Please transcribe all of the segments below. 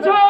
멈춰!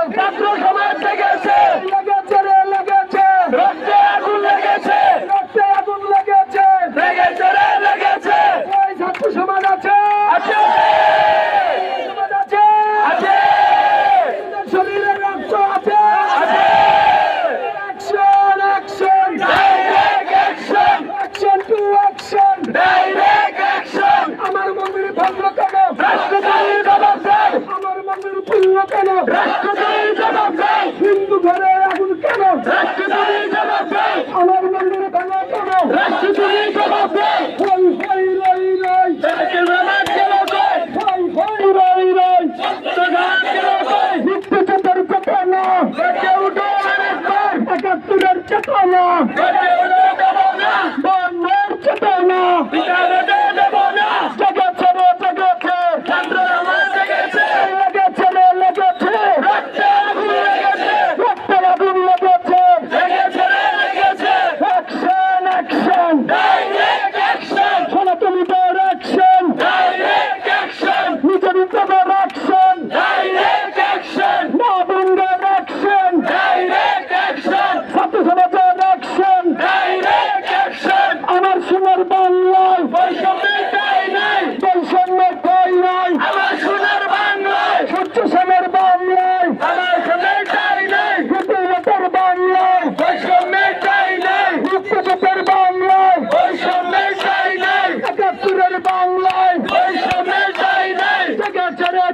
¡Rascatelo! ¡Rascatelo!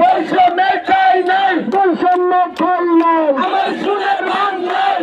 বৈষম্যের ঠাই নেই। বৈষম্য ঠাই নেই। আমার সোনার বাংলায়